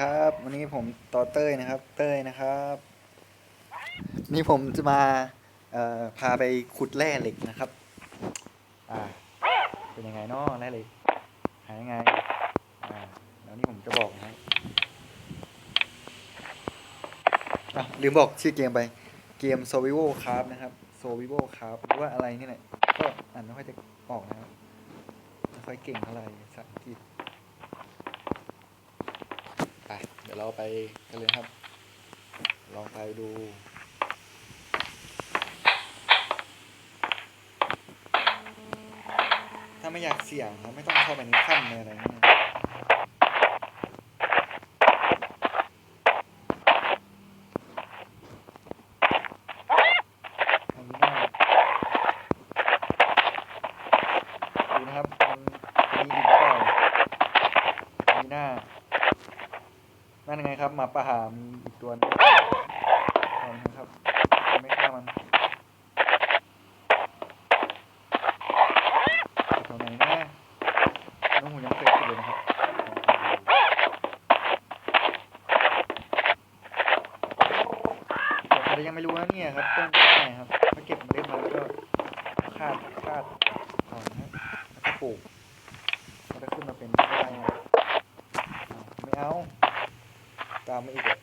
ครับวันนี้ผมต่อเต้ยนะครับ เต้ยนะครับ นี่ผมจะมาพาไปขุดแร่เหล็กนะครับ อ่า เป็นยังไงเนาะแร่เหล็กหายังไง อ่าแล้วนี่ผมจะบอกนะครับอะลืมบอกชื่อเกมไป เกม s o v i v o Craft นะครับ s o v i v o Craft หรือว่าอะไรนี่แหละก็อ่านไม่ค่อยจะออกนะครับไม่ค่อยเก่งเท่าไหร่ภาษาอังกฤษ ไป เดี๋ยวเราไปกันเลยครับ ลองไปดูถ้าไม่อยากเสี่ยงครับไม่ต้องเข้าไปในถ้นเลยอะไรเงี้ยอันนี้น่าดูนะครับ มันมีอีกหรือเปล่ามีหน้า นั่นไงครับหมา ป่าหามีอีกตัวหนึงนะครับ ไม่ฆ่ามันอยู่แถวไหนนะน้องหูยังไม่เคยคิดเลยนะครับองไปดูแต่ใครยังไม่รู้นะเนี่ยครับต้นกล้ครับมาเก็บเมล็ดมาแล้วก็คาดคาดก่อนนะครับแล้วก็ปลูกมันจะขึ้นมาเป็นกล้านะอ้าวไม่เอา ตามมาอีกอะ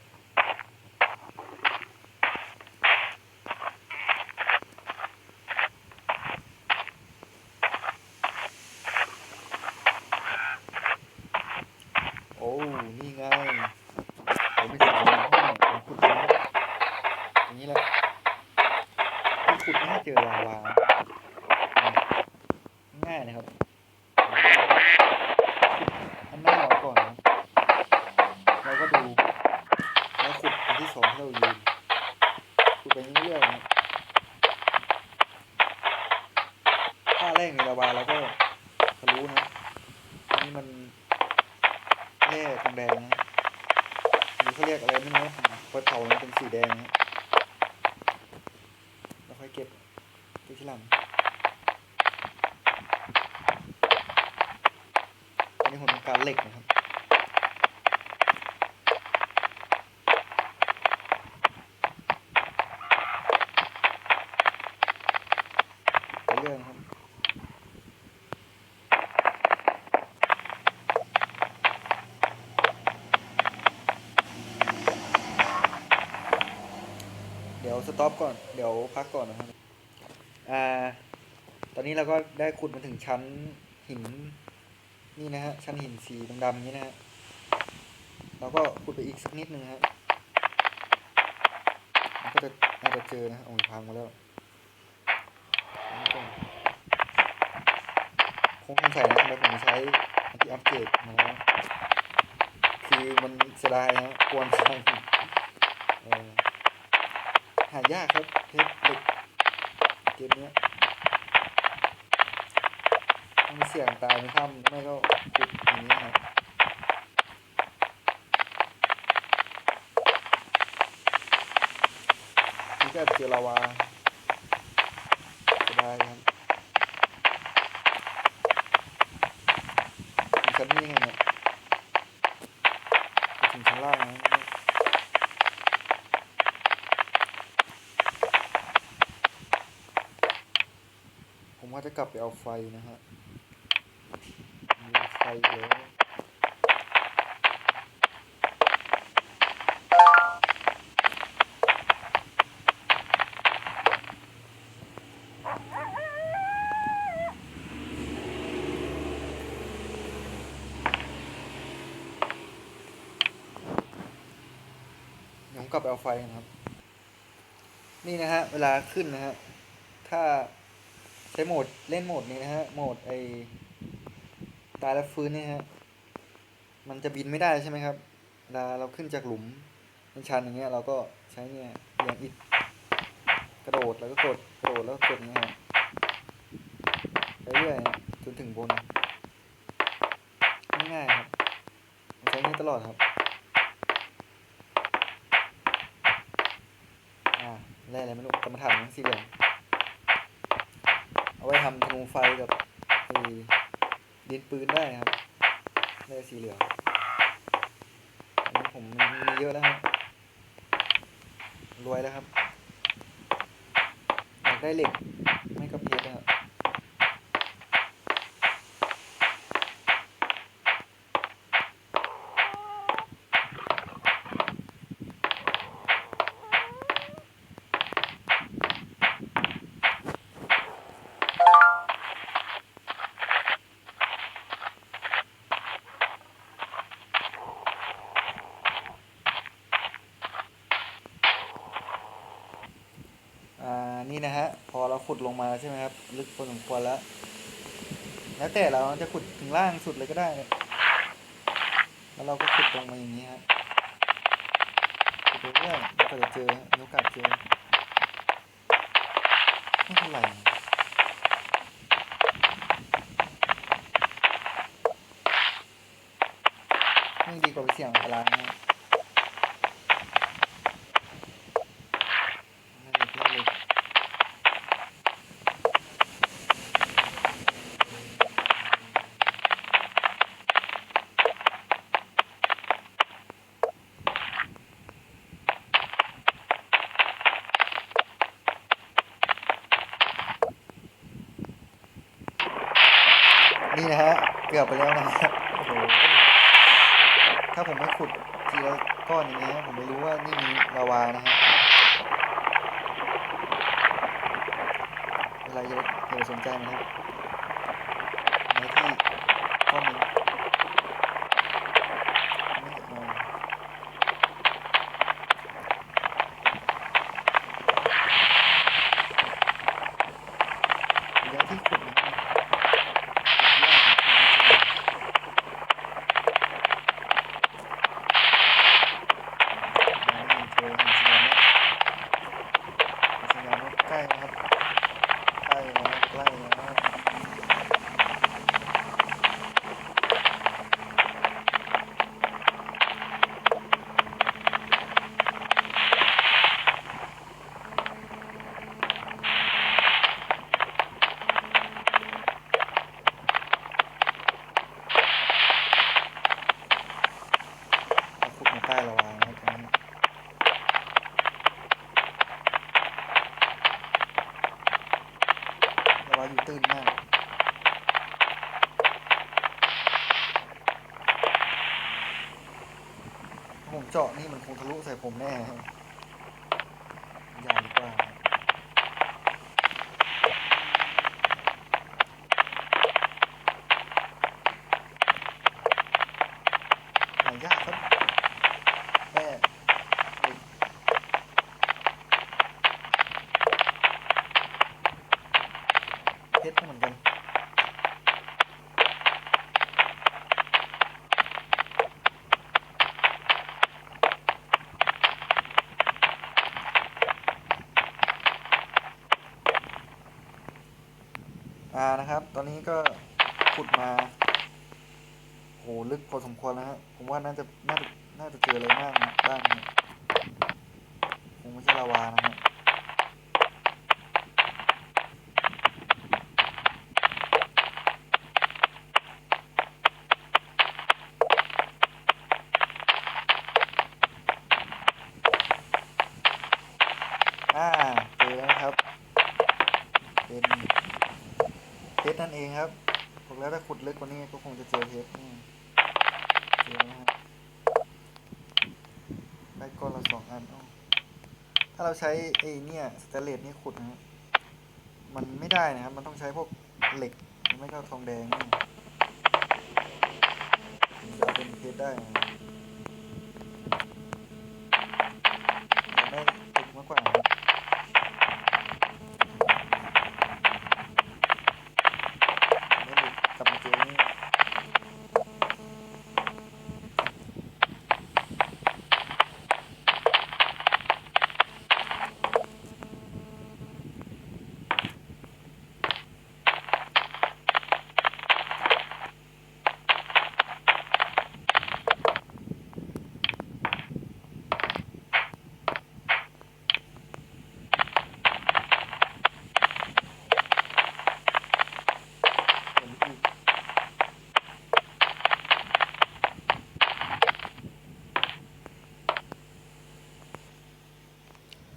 โอ้ นี่ไงผมไม่ถึงห้องผมขุดแล้วอย่างนี้แหละที่ขุดไม่ให้เจอลาวาง่ายนะครับอันหน้าออกก่อนนะ เราก็ดู แล้วขุด อันที่สองเรายืนขุดไปเรื่อยๆถ้าแรกมีลาวาแล้วก็ทะลุนะอันนี้มันแร่ทองแดงนะหรือเขาเรียกอะไรไม่รู้พอเผามันเป็นสีแดงนะแล้วค่อยเก็บที่ที่หลังอันนี้ผมต้องการเหล็กนะครับ ไปเรื่อยนะครับ เดี๋ยวสต็อปก่อน เดี๋ยวพักก่อนนะครับ อ่า ตอนนี้เราก็ได้ขุดมาถึงชั้นหิน นี่นะฮะ ชั้นหินสีดำๆนี้นะฮะ เราก็ขุดไปอีกสักนิดนึงฮะมันก็จะน่าจะเจอนะฮะโอ้ยพังมาแล้ว คงสงสัยนะทำไมผมใช้ที่อัปเกรดมาแล้วคือมันเสียดายนะกวนใช้เออ หายากครับเทปเหล็กเกมนี้มันเสี่ยงตายในถ้ำไม่ก็ขุดอย่างนี้ครับนี่ก็เจอลาวาเสียดายครับ ถึงชั้นนี้ไงเนี่ยไปถึงชั้นล่างนะผมว่าจะ กลับไปเอาไฟนะฮะมีไฟเยอะยวผมกลับไปเอาไฟนะครับ นี่นะฮะ เวลาขึ้นนะฮะ ถ้า ช้โหมดเล่นโหมดนี้นะฮะ โหมดไอตายแล้วฟื้นนี่ฮะ มันจะบินไม่ได้ใช่ไหมครับเวลาเราขึ้นจากหลุมชันอย่างเงี้ยเราก็ใช้เนี่ยอย่างอิดกระโดดแล้วก็กดกระโดดแล้วก็กดอย่างเงี้ยไปเรื่อยจนถึงบนง่ายๆครับใช้นี้ตลอดครับอ่าแร่อะไรไม่รู้กรรมฐานทั้งสี่เหลี่ยมเอา ไว้ทำธนูไฟกับดินปืนได้ครับเลือสีเหลืองอันนี้เยอะแล้วครับ รวยแล้วครับอยากได้เหล็กเพชรนะครับ อ่า นะฮะ พอเราขุดลงมาใช่ไหมครับ ลึกพอสมควรแล้ว แล้วแต่เราจะขุดถึงล่างสุดเลยก็ได้ แล้วเราก็ขุดลงมาอย่างนี้ฮะขุดไปเรื่อยๆก็จะเจอมีโอกาสเจอไม่เท่าไหร่ไม่ดีกว่าไปเสี่ยงปลานะฮะนั่นเลยนั่นเลย นี่นะฮะ เกือบไปแล้วนะฮะโอ้โหถ้าผมไม่ขุดทีละก้อนอย่างเงี้ยผมไม่รู้ว่านี่มีลาวานะฮะอะไรเยอะเดี๋ยวสนใจนะครับในที่ข้อนหนึ่งไม่เอาเดี๋ยวที่ขุดนะครับ นี่เจอหินสีดำแล้วหินสีดำแล้วใกล้แล้วครับใกล้แล้วใกล้แล้วเอาขุดมาใต้ระวางนะครับตรงนี้ อยู่ตื้นมากผมเจาะนี่มันคงทะลุใส่ผมแน่อย่าดีกว่าหายากครับแม่เพชรก็เหมือนกัน อ่านะครับ ตอนนี้ก็ขุดมาโหลึกพอสมควรแล้วฮะผมว่าน่าจะน่าจะน่าจะเจออะไรมากนะบ้างคงไม่ใช่ลาวานะฮะ อ่า เจอแล้วนะครับ เป็นเพ ชรนั่นเองครับบอกแล้วถ้าขุดลึกกว่านี้ก็คงจะเจอเพชรอืมเจอนะฮะได้ก้อนละสองอันอถ้าเราใช้ไอ้เนี่ยสเตเลสนี่ขุดนะฮะมันไม่ได้นะครับ มันต้องใช้พวกเหล็กไม่ก็ทองแดงนี่จะเอาเป็นเพชรได้นะอยากได้เหล็กมากกว่าครับ ไม่หลุดกลับมาเจอนี่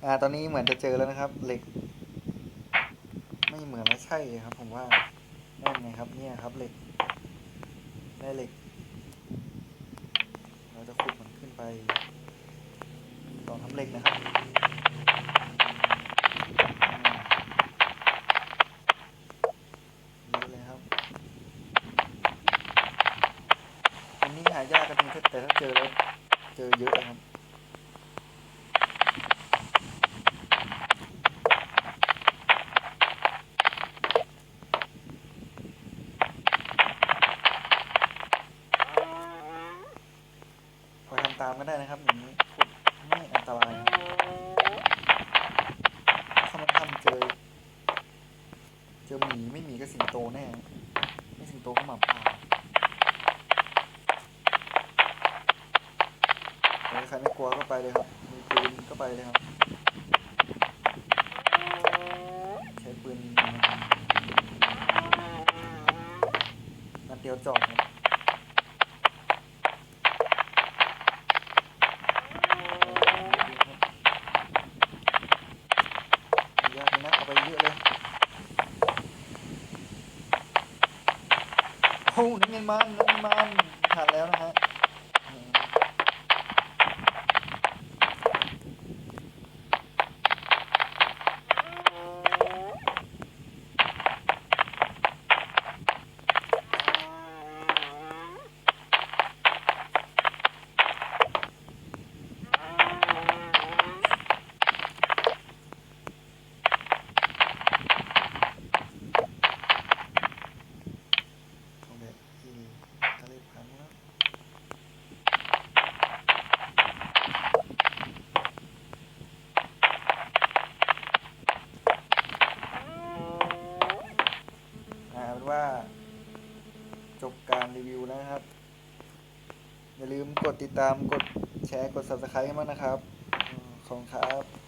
อ่า ตอนนี้เหมือนจะเจอแล้วนะครับ เหล็ก ไม่เหมือนและใช่ครับ ผมว่านั่นไงครับ เนี่ยครับเหล็ก ได้เหล็ก เราจะขุดมันขึ้นไปต่อทำเหล็กนะครับอ่เยอะเลยครับอันนี้หายากกันจริงๆแต่ถ้าเจอแล้วเจอเยอะนะครับ คอยทำตามก็ได้นะครับอย่างนี้ขุดไม่อันตรายครับถ้ามันทำเจอ เจ อหมีไม่หมีก็สิงโตแน่ไม่สิงโตก็หมาป่าใครไม่กลัวก็ไปเลยครับ มีปืนก็ไปเลยครับใช้ปืนยิงมันนัดเดียวจอดครับ ยากนะเอาไปเยอะเลยโอ้นั่นเงินมันนั่นเงินมันขาดแล้วนะฮะอืมของแบบที่ทะเลพันแล้วอ่าเป็นว่า จบการรีวิวแล้วนะครับ อย่าลืมก ดติดตามกดแชร์กด subscribe ให้มากนะครับขอบคุณครับ